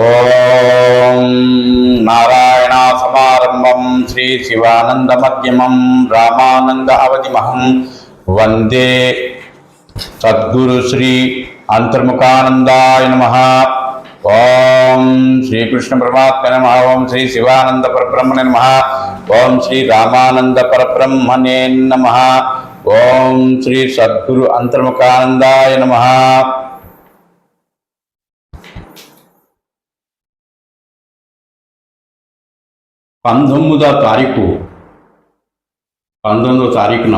ఓం నారాయణ సమారంభం శ్రీ శివానంద మధ్యమం రామానంద అవధిమహం వందే సద్గురు శ్రీ అంతర్ముఖానందాయ నమ. ఓం శ్రీకృష్ణ పరమాత్మ నమ. ఓం శ్రీ శివానంద పరబ్రహ్మణే నమ. ఓం శ్రీ రామానంద పరబ్రహ్మణే నమ. ఓం శ్రీ సద్గురు అంతర్ముఖానందాయ నమ. పంతొమ్మిదో తారీఖు. పంతొమ్మిదో తారీఖున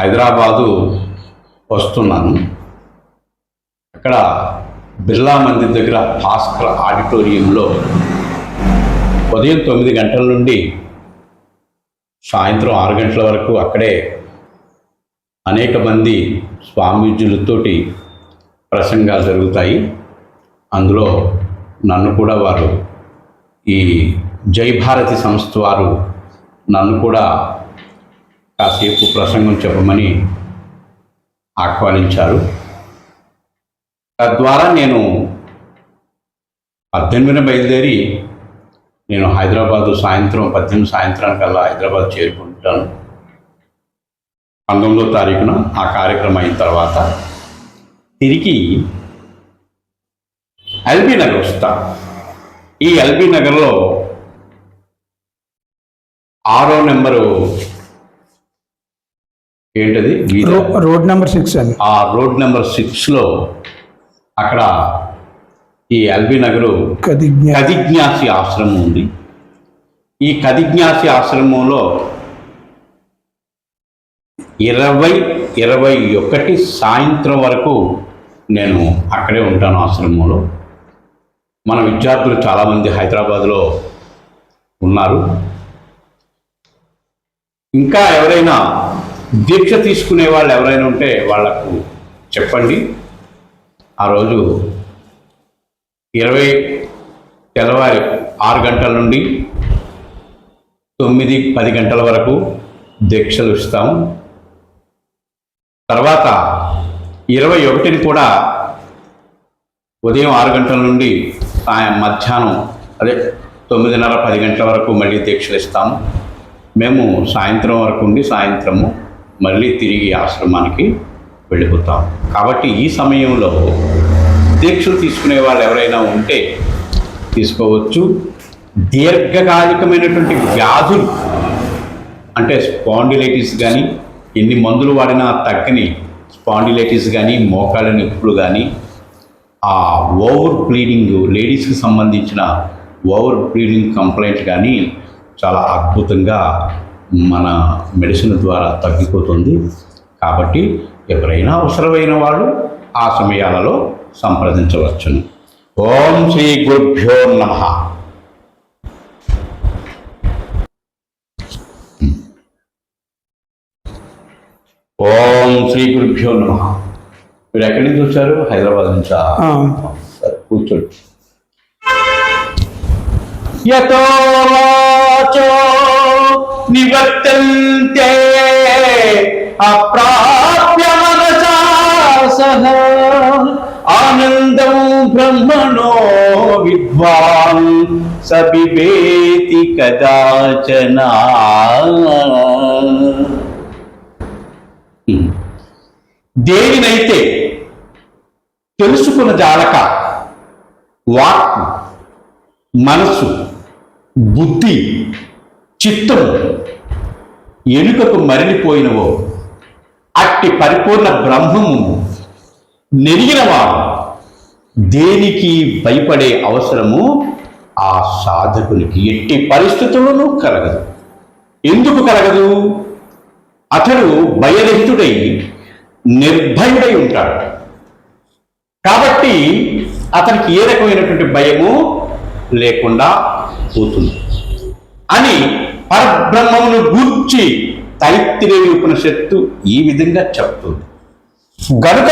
హైదరాబాదు వస్తున్నాను. అక్కడ బిర్లా మందిర్ దగ్గర భాస్కర్ ఆడిటోరియంలో ఉదయం తొమ్మిది గంటల నుండి సాయంత్రం ఆరు గంటల వరకు అక్కడే అనేక మంది స్వామీజులతోటి ప్రసంగాలు జరుగుతాయి. అందులో నన్ను కూడా వారు ఈ జైభారతి సంస్థ వారు నన్ను కూడా కాసేపు ప్రసంగం చెప్పమని ఆహ్వానించారు. తద్వారా నేను పద్దెనిమిదిన బయలుదేరి నేను హైదరాబాదు సాయంత్రం పద్దెనిమిది సాయంత్రానికల్లా హైదరాబాద్ చేరుకుంటాను. పంతొమ్మిదో తారీఖున ఆ కార్యక్రమం అయిన తర్వాత తిరిగి ఎల్బీ నగర్ వస్తా. ఈ ఎల్బీ నగర్లో ఆరో నెంబరు ఏంటది? రోడ్ నెంబర్ సిక్స్ అండి. ఆ రోడ్ నెంబర్ సిక్స్లో అక్కడ ఈ ఎల్బీ నగరు కదిజ్ఞ కదిజ్ఞాసి ఆశ్రమం ఉంది. ఈ కదిజ్ఞాసి ఆశ్రమంలో ఇరవై ఇరవై ఒకటి సాయంత్రం వరకు నేను అక్కడే ఉంటాను ఆశ్రమంలో. మన విద్యార్థులు చాలామంది హైదరాబాద్లో ఉన్నారు. ఇంకా ఎవరైనా దీక్ష తీసుకునే వాళ్ళు ఎవరైనా ఉంటే వాళ్ళకు చెప్పండి. ఆ రోజు ఇరవై తెల్లవారి ఆరు గంటల నుండి తొమ్మిది పది గంటల వరకు దీక్షలు ఇస్తాము తర్వాత ఇరవై ఒకటిని కూడా ఉదయం ఆరు గంటల నుండి సాయం మధ్యాహ్నం అదే తొమ్మిదిన్నర పది గంటల వరకు మళ్ళీ దీక్షలు ఇస్తాము. మేము సాయంత్రం వరకు ఉండి సాయంత్రము మళ్ళీ తిరిగి ఆశ్రమానికి వెళ్ళిపోతాం కాబట్టి ఈ సమయంలో దీక్షలు తీసుకునే వాళ్ళు ఎవరైనా ఉంటే తీసుకోవచ్చు. దీర్ఘకాలికమైనటువంటి వ్యాధులు అంటే స్పాండిలైటిస్ కానీ ఎన్ని మందులు వాడినా తగ్గని స్పాండిలైటిస్ కానీ మోకాళ్ళ నొప్పులు కానీ ఆ ఓవర్ బ్లీడింగ్ లేడీస్కి సంబంధించిన ఓవర్ బ్లీడింగ్ కంప్లైంట్ కానీ చాలా అద్భుతంగా మన మెడిసిన్ ద్వారా తగ్గిపోతుంది. కాబట్టి ఎవరైనా అవసరమైన వాళ్ళు ఆ సమయాలలో సంప్రదించవచ్చును. ఓం శ్రీ గురుభ్యో నమ. ఓం శ్రీ గురుభ్యో నమ. మీరు ఎక్కడి నుంచి వచ్చారు? హైదరాబాద్ నుంచా. సరే కూర్చోండి. యతో వాచో నివర్తంతే అప్రాప్య మనసా సహ ఆనందం బ్రహ్మణో విద్వాన్ సబిబేతి కదాచనా దేనినైతే తెలుసుకున్న జాలక వాక్ మనసు బుద్ధి చిత్తం ఎనుకకు మరలిపోయినవో అట్టి పరిపూర్ణ బ్రహ్మము నెరిగినవాడు దేనికి భయపడే అవసరము ఆ సాధకునికి? ఎట్టి పరిస్థితుల్లోనూ కలగదు. ఎందుకు కలగదు? అతడు భయరహితుడై నిర్భయుడై ఉంటాడు. కాబట్టి అతనికి ఏ రకమైనటువంటి భయము లేకుండా పోతుంది. అని పరబ్రహ్మమును గూర్చి తైత్తిరేయ ఉపనిషత్తు ఈ విధంగా చెప్తుంది. గనుక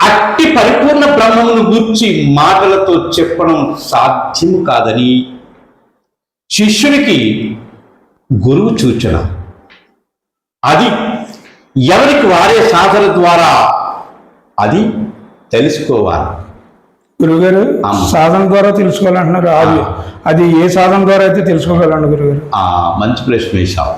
అట్టి పరిపూర్ణ బ్రహ్మమును గూర్చి మాటలతో చెప్పడం సాధ్యము కాదని శిష్యునికి గురువు సూచన. అది ఎవరికి వారే సాధన ద్వారా అది తెలుసుకోవాలి. గురుగారు. సాధన ద్వారా తెలుసుకోవాలంటున్నారు అది అది ఏ సాధన ద్వారా అయితే తెలుసుకోగలండి గురుగారు? ఆ మంచి ప్రశ్న వేశావు.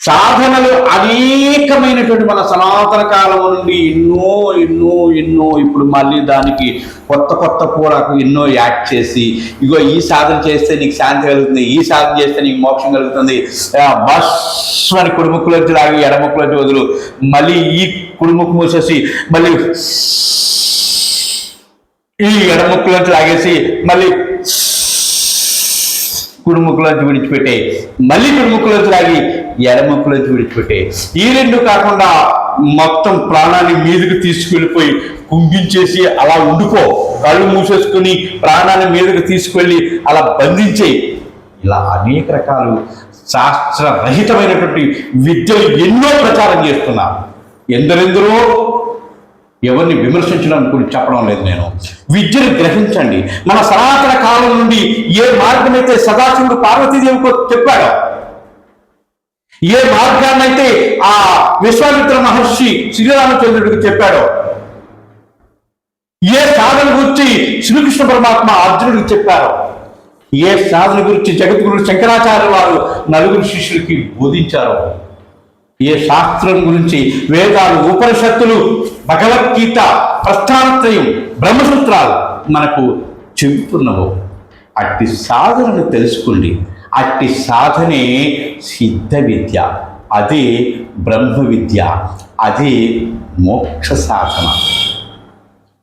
సాధనలు అనేకమైనటువంటి మన సనాతన కాలం నుండి ఎన్నో ఎన్నో ఎన్నో ఇప్పుడు మళ్ళీ దానికి కొత్త కొత్త పూలకు ఎన్నో యాడ్ చేసి ఇగో ఈ సాధన చేస్తే నీకు శాంతి కలుగుతుంది ఈ సాధన చేస్తే నీకు మోక్షం కలుగుతుంది. బస్ అని కుడుముక్కులోంచి లాగి ఎడముక్కులోంచి వదులు. మళ్ళీ ఈ కుడిముక్కు మూసేసి మళ్ళీ ఈ ఎడముక్కులోంచి లాగేసి మళ్ళీ కుడిముక్కులోంచి విడిచిపెట్టే మళ్ళీ కుడిముక్కులోంచి లాగి ఎడముక్కులోంచి విడిచిపెట్టే. ఈ రెండు కాకుండా మొత్తం ప్రాణాన్ని మీదకి తీసుకెళ్ళిపోయి కుంగించేసి అలా ఉండిపో. కళ్ళు మూసేసుకుని ప్రాణాన్ని మీదకి తీసుకెళ్ళి అలా బంధించే. ఇలా అనేక రకాలు శాస్త్రరహితమైనటువంటి విద్యలు ఎన్నో ప్రచారం చేస్తున్నారు. ఎందరెందరో ఎవరిని విమర్శించడానికి గురించి చెప్పడం లేదు నేను. విద్యను గ్రహించండి. మన సనాతన కాలం నుండి ఏ మార్గమైతే సదాశివుడు పార్వతీదేవికి చెప్పాడో ఏ మార్గాన్నైతే ఆ విశ్వామిత్ర మహర్షి శ్రీరామచంద్రుడికి చెప్పాడో ఏ సాధన గురించి శ్రీకృష్ణ పరమాత్మ అర్జునుడికి చెప్పారో ఏ సాధన గురించి జగద్గురు శంకరాచార్య వారు నలుగురు శిష్యులకి బోధించారో ఏ శాస్త్రం గురించి వేదాలు ఉపనిషత్తులు భగవద్గీత ప్రస్థానత్రయం బ్రహ్మసూత్రాలు మనకు చెబుతున్నవు అట్టి సాధనను తెలుసుకోండి. అట్టి సాధనే సిద్ధ విద్య అదే బ్రహ్మ విద్య అదే మోక్ష సాధన.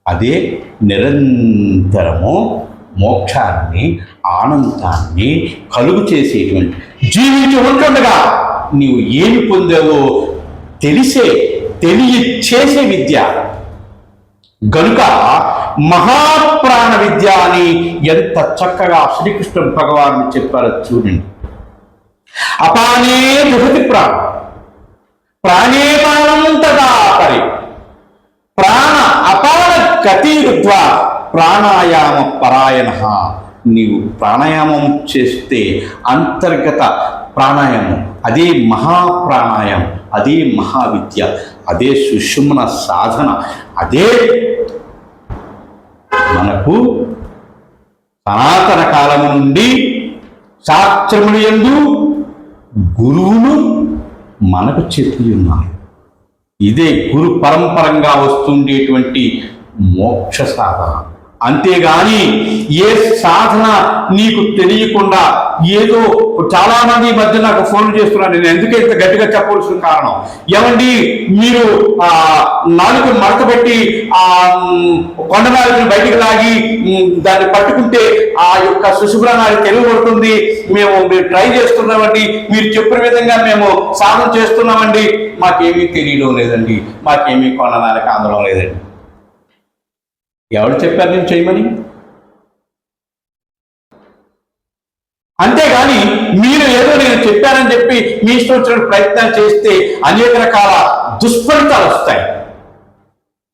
అదే నిరంతరము మోక్షాన్ని ఆనందాన్ని కలుగు చేసేటువంటి జీవించి ఉంటుండగా నీవు ఏమి పొందావో తెలిసే తెలియ చేసే విద్య. గనుక మహాప్రాణ విద్య అని ఎంత చక్కగా శ్రీకృష్ణ భగవాను చెప్పారో చూడండి. అపానే దుహతి ప్రాణం. ప్రాణే ప్రాణం పరి. ప్రాణ అపార గతిరుద్వ ప్రాణాయామ పరాయణ. నీవు ప్రాణాయామం చేస్తే అంతర్గత ప్రాణాయామం. అదే మహాప్రాణాయామం. అదే మహావిద్య. అదే సుషుమ్న సాధన. అదే మనకు సనాతన కాలం నుండి శాస్త్రములు ఎందు గురువులు మనకు చెప్పి ఉన్నారు. ఇదే గురు పరంపరంగా వస్తుండేటువంటి మోక్ష సాధన. అంతేగాని ఏ సాధన నీకు తెలియకుండా ఏదో చాలా మంది ఈ మధ్య నాకు ఫోన్ చేస్తున్నాను నేను ఎందుకు ఇంత గట్టిగా చెప్పవలసిన కారణం? ఏమండి మీరు ఆ నాలుగు మడత పెట్టి ఆ కొండ నాలుగుని బయటికి లాగి దాన్ని పట్టుకుంటే ఆ యొక్క సుశుభ్రనాలు తెలియబడుతుంది మేము మీరు ట్రై చేస్తున్నామండి. మీరు చెప్పిన విధంగా మేము సాధన చేస్తున్నామండి. మాకేమీ తెలియడం లేదండి. మాకేమీ కొండ నాలుగు అందడం లేదండి. ఎవరు చెప్పారు నేను చేయమని? అంతేగాని మీరు ఏదో నేను చెప్పానని చెప్పి మీ ఇష్టం వచ్చిన ప్రయత్నం చేస్తే అనేక రకాల దుష్ఫలితాలు వస్తాయి.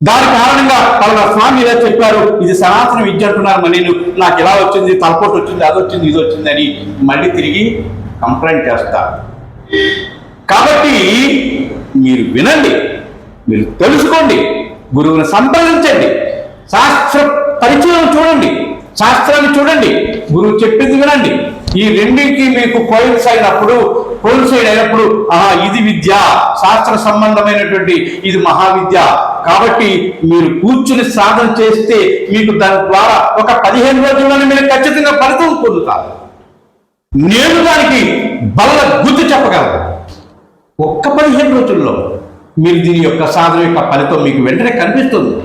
దాని కారణంగా వాళ్ళ స్వామి ఇలా చెప్పారు ఇది సనాతన విద్య అంటున్నారు మరి నేను నాకు ఇలా వచ్చింది తలపోటు వచ్చింది అది వచ్చింది ఇది వచ్చిందని మళ్ళీ తిరిగి కంప్లైంట్ చేస్తారు కాబట్టి మీరు వినండి మీరు తెలుసుకోండి గురువుని సంప్రదించండి. శాస్త్ర పరిచయం చూడండి. శాస్త్రాన్ని చూడండి. గురువు చెప్పింది వినండి. ఈ రెండింటికి మీకు కోయిన్సైడ్ అయినప్పుడు కోయిన్సైడ్ అయినప్పుడు ఆహా ఇది విద్య. శాస్త్ర సంబంధమైనటువంటి ఇది మహావిద్య. కాబట్టి మీరు కూర్చుని సాధన చేస్తే మీకు దాని ద్వారా ఒక పదిహేను రోజుల్లోనే మీరు ఖచ్చితంగా ఫలితం పొందుతారు. నేను దానికి బల్ల గుర్తు చెప్పగలను. ఒక్క పదిహేను రోజుల్లో మీరు దీని యొక్క సాధన యొక్క ఫలితం మీకు వెంటనే కనిపిస్తుంది.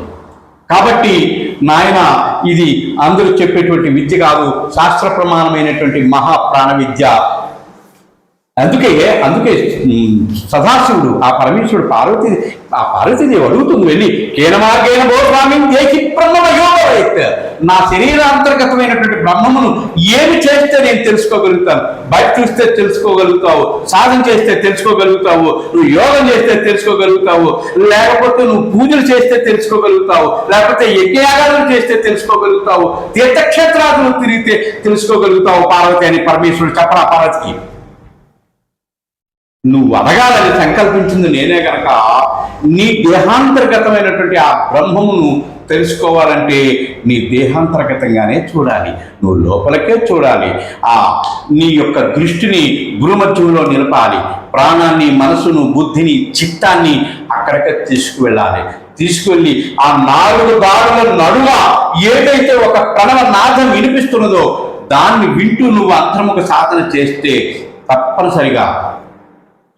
కాబట్టి నాయన ఇది అందరూ చెప్పేటువంటి విద్య కాదు శాస్త్ర ప్రమాణమైనటువంటి మహా ప్రాణ విద్య అందుకే అందుకే సదాశివుడు ఆ పరమేశ్వరుడు పార్వతి ఆ పార్వతీదేవి అడుగుతుంది వెళ్ళి కేన మార్గేణ భో స్వామి దేకి యోగ నా శరీరాంతర్గతమైనటువంటి బ్రహ్మమును ఏమి చేస్తే నేను తెలుసుకోగలుగుతాను? బయట చూస్తే తెలుసుకోగలుగుతావు సాధన చేస్తే తెలుసుకోగలుగుతావు నువ్వు యోగం చేస్తే తెలుసుకోగలుగుతావు లేకపోతే నువ్వు పూజలు చేస్తే తెలుసుకోగలుగుతావు లేకపోతే యజ్ఞయాగాలు చేస్తే తెలుసుకోగలుగుతావు తీర్థక్షేత్రాలను తిరిగితే తెలుసుకోగలుగుతావు పార్వతి అని పరమేశ్వరుడు చెప్పరా పార్వతికి? నువ్వు అడగాలని సంకల్పించింది నేనే గనక నీ దేహాంతర్గతమైనటువంటి ఆ బ్రహ్మమును తెలుసుకోవాలంటే నీ దేహాంతర్గతంగానే చూడాలి. నువ్వు లోపలికే చూడాలి. ఆ నీ యొక్క దృష్టిని గురుమధ్యంలో నిలపాలి. ప్రాణాన్ని మనసును బుద్ధిని చిత్తాన్ని అక్కడికే తీసుకువెళ్ళాలి. తీసుకువెళ్ళి ఆ నాలుగు దారుల నడుమ ఏదైతే ఒక ప్రణవ నాదం వినిపిస్తున్నదో దాన్ని వింటూ నువ్వు అంతర్ముఖ సాధన చేస్తే తప్పనిసరిగా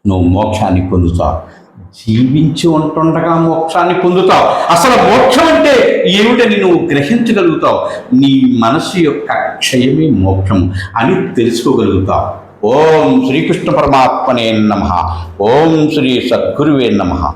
నువ్వు మోక్షాన్ని పొందుతావు. జీవించి ఉంటుండగా మోక్షాన్ని పొందుతావు. అసలు మోక్షం అంటే ఏమిటని నువ్వు గ్రహించగలుగుతావు? నీ మనసు యొక్క క్షయమే మోక్షం అని తెలుసుకోగలుగుతావు. ఓం శ్రీకృష్ణ పరమాత్మనే నమ. ఓం శ్రీ సద్గురువే నమ.